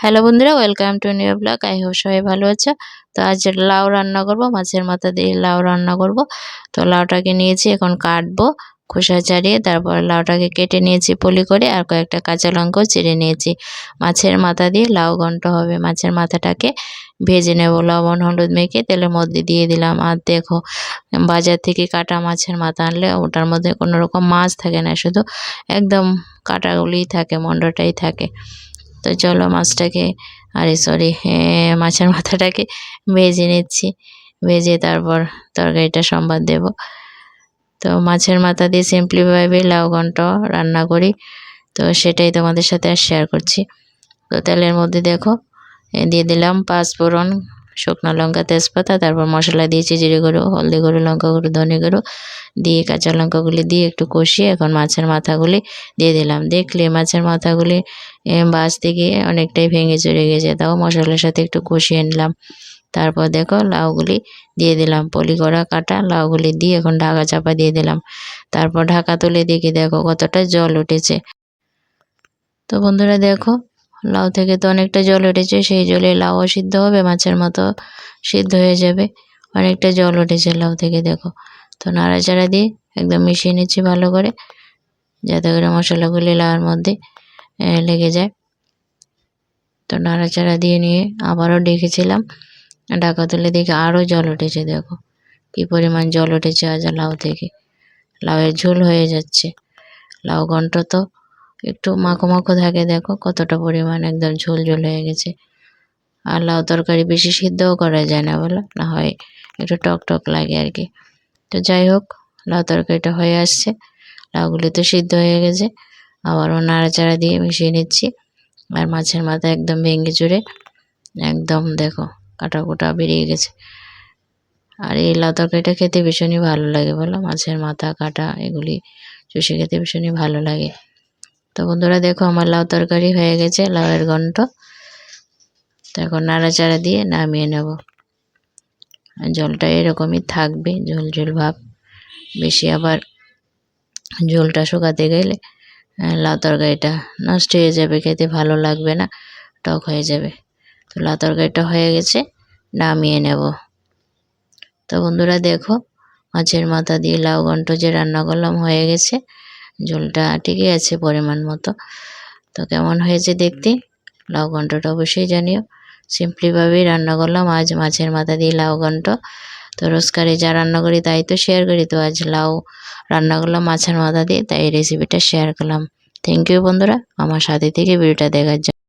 Hello বন্ধুরা, welcome to new blog. I hope সবাই ভালো আছো। তো আজ লাউ রান্না করব, মাছের মাথা দিয়ে লাউ রান্না করব। তো লাউটাকে নিয়েছি, এখন কাটবো, খোসা ছাড়িয়ে তারপর লাউটাকে কেটে নিয়েছি, পলি করে, আর কয়েকটা কাঁচা লঙ্কাও চিড়ে নিয়েছি। মাছের মাথা দিয়ে লাউ ঘন্ট হবে। মাছের মাথাটাকে ভেজে নেব, লবণ, হলুদ মেখে তেলের মধ্যে দিয়ে দিলাম। আর দেখো, বাজার থেকে কাটা মাছের মাথা আনলে ওটার মধ্যে কোনো রকম মাছ থাকে না, শুধু একদম কাটাগুলিই থাকে, মন্ডটাই থাকে। তো চলো মাছটাকে, আরে সরি মাছের মাথাটাকে ভেজে নিচ্ছি। ভেজে তারপর তরকারিটা সম্বাদ দেব। তো মাছের মাথা দিয়ে সিম্পলিভাবে লাউ ঘন্ট রান্না করি। তো সেটাই তোমাদের সাথে আর শেয়ার করছি। তো তেলের মধ্যে দেখো দিয়ে দিলাম পাঁচফোড়ন শুকনো লঙ্কা, তেজপাতা, তারপর মশলা দিয়েছি জিরে গুঁড়ো, হলদি গুঁড়ো, লঙ্কা গুঁড়ো, ধনে গুঁড়ো, দিয়ে কাঁচা লঙ্কাগুলি দিয়ে একটু কষিয়ে এখন মাছের মাথাগুলি দিয়ে দিলাম। দেখলে মাছের মাথাগুলি বাঁচতে গিয়ে অনেকটাই ভেঙে চড়ে গেছে, তাও মশলার সাথে একটু কষিয়ে নিলাম। তারপর দেখো লাউগুলি দিয়ে দিলাম, পলি করা, কাটা লাউগুলি দিয়ে এখন ঢাকা চাপা দিয়ে দিলাম। তারপর ঢাকা তুলে দেখি দেখো কতটা জল উঠেছে। তো বন্ধুরা দেখো লাউ থেকে তো অনেকটা জল উঠেছে, সেই জলে লাউও সিদ্ধ হবে, মাছের মতো সিদ্ধ হয়ে যাবে। অনেকটা জল উঠেছে লাউ থেকে, দেখো। তো নাড়াচাড়া দিয়ে একদম মিশিয়ে নিচ্ছি ভালো করে, যাতে করে মশলাগুলি লাউয়ের মধ্যে লেগে যায়। তো নাড়াচাড়া দিয়ে নিয়ে আবারও ডেকেছিলাম। ঢাকা তুলে দেখে আরও জল উঠেছে, দেখো। কি পরিমাণ জল উঠেছে আজ লাউ থেকে। লাউয়ের ঝোল হয়ে যাচ্ছে। লাউ ঘন্ট তো একটু মাখো মাখো থাকে, দেখো কতটা পরিমাণ একদম ঝোল ঝোল হয়ে গেছে। আর লাউ তরকারি বেশি সিদ্ধও করা যায় না বলো, না হয় একটু টক টক লাগে আর কি। তো যাই হোক, লাউ তরকারিটা হয়ে আসছে। লাউগুলি তো সিদ্ধ হয়ে গেছে, আবারও নাড়াচাড়া দিয়ে মিশিয়ে নিচ্ছি। আর মাছের মাথা একদম ভেঙে চুড়ে একদম দেখো কাটা কুটা বেরিয়ে গেছে। আর এই লাউ তরকারিটা খেতে ভীষণই ভালো লাগে বলো, মাছের মাথা, কাটা, এগুলি চুষে খেতে ভীষণই ভালো লাগে। তো বন্ধুরা দেখো আমার লাউ তরকারি হয়ে গেছে, লাউয়ের ঘন্ট। তো এখন নাড়াচাড়া দিয়ে নামিয়ে নেব। জলটা এরকমই থাকবে, ঝোল ঝোল ভাব। বেশি আবার ঝোলটা শুকাতে গেলে লাউ তরকারিটা নষ্ট হয়ে যাবে, খেতে ভালো লাগবে না, টক হয়ে যাবে। তো লাউ তরকারিটা হয়ে গেছে, নামিয়ে নেব। তো বন্ধুরা দেখো, মাছের মাথা দিয়ে লাউ ঘন্ট যে রান্না করলাম হয়ে গেছে। ঝোলটা ঠিকই আছে পরিমাণ মতো। তো কেমন হয়েছে দেখতে? লাউ ঘন্টটা অবশ্যই জানিও। সিম্পলিভাবেই রান্না করলাম। আজ মাছের মাথা দিয়ে লাউ ঘন্ট তো রোজকারে যা রান্না করি তাই তো শেয়ার করি। তো আজ লাউ রান্না করলাম মাছের মাথা দিয়ে, তাই রেসিপিটা শেয়ার করলাম। থ্যাংক ইউ বন্ধুরা। আমার সাথে থেকে ভিডিওটা দেখার জন্য।